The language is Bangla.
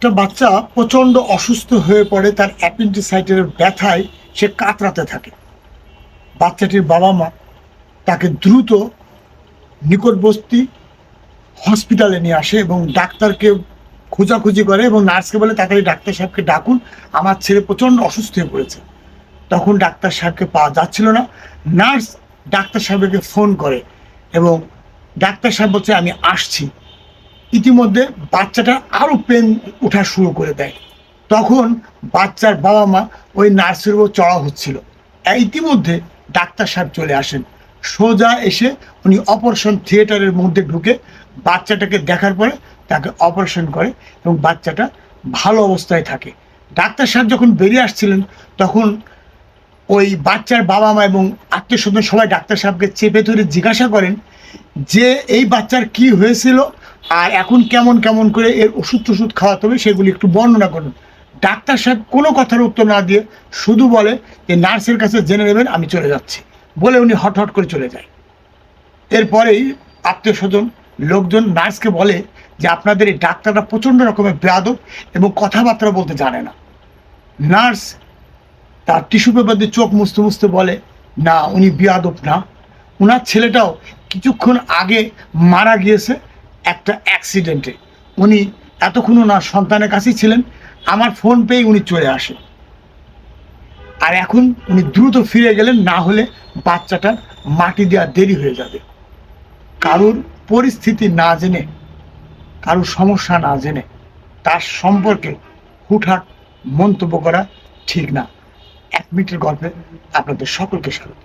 একটা বাচ্চা প্রচণ্ড অসুস্থ হয়ে পড়ে, তার অ্যাপেন্ডিসাইটের ব্যথায় সে কাতরাতে থাকে। বাচ্চাটির বাবা মা তাকে দ্রুত নিকটবর্তী হসপিটালে নিয়ে আসে এবং ডাক্তারকে খোঁজাখুঁজি করে এবং নার্সকে বলে তাড়াতাড়ি ডাক্তার সাহেবকে ডাকুন, আমার ছেলে প্রচণ্ড অসুস্থ হয়ে পড়েছে। তখন ডাক্তার সাহেবকে পাওয়া যাচ্ছিল না। নার্স ডাক্তার সাহেবকে ফোন করে এবং ডাক্তার সাহেব বলছে, আমি আসছি। ইতিমধ্যে বাচ্চাটা আরও পেন ওঠা শুরু করে দেয়। তখন বাচ্চার বাবা মা ওই নার্সের উপর চড়া হচ্ছিল। ইতিমধ্যে ডাক্তার সাহেব চলে আসেন। সোজা এসে উনি অপারেশন থিয়েটারের মধ্যে ঢুকে বাচ্চাটাকে দেখার পরে তাকে অপারেশন করে এবং বাচ্চাটা ভালো অবস্থায় থাকে। ডাক্তার সাহেব যখন বেরিয়ে আসছিলেন, তখন ওই বাচ্চার বাবা মা এবং আত্মীয় স্বজন সবাই ডাক্তার সাহেবকে চেপে ধরে জিজ্ঞাসা করেন যে, এই বাচ্চার কি হয়েছিল? আর এখন কেমন কেমন করে এর ওষুধ টষুধ খাওয়াতে হবে সেগুলি একটু বর্ণনা করুন। ডাক্তার সাহেব কোনো কথার উত্তর না দিয়ে শুধু বলে যে, নার্সের কাছে জেনে নেবেন, আমি চলে যাচ্ছি। বলে উনি হট হট করে চলে যায়। এরপরেই আত্মীয় স্বজন, লোকজন নার্সকে বলে যে, আপনাদের এই ডাক্তাররা প্রচণ্ড রকমের বেয়াদব এবং কথাবার্তা বলতে জানে না। নার্স তার টিস্যু পেপার দিয়ে চোখ মুছতে মুছতে বলে, না, উনি বিয়াদব না। ওনার ছেলেটাও কিছুক্ষণ আগে মারা গিয়েছে। একটা অ্যাক্সিডেন্টে উনি এতক্ষণও না সন্তানের কাছেই ছিলেন, আমার ফোন পেয়ে উনি চলে আসে। আর এখন উনি দ্রুত ফিরে গেলেন, না হলে বাচ্চাটা মাটি দেওয়া দেরি হয়ে যাবে। কারুর পরিস্থিতি না জেনে, কারুর সমস্যা না জেনে, তার সম্পর্কে হুটহাট মন্তব্য করা ঠিক না। এক মিনিটের গল্পে আপনাদের সকলকে স্বাগত।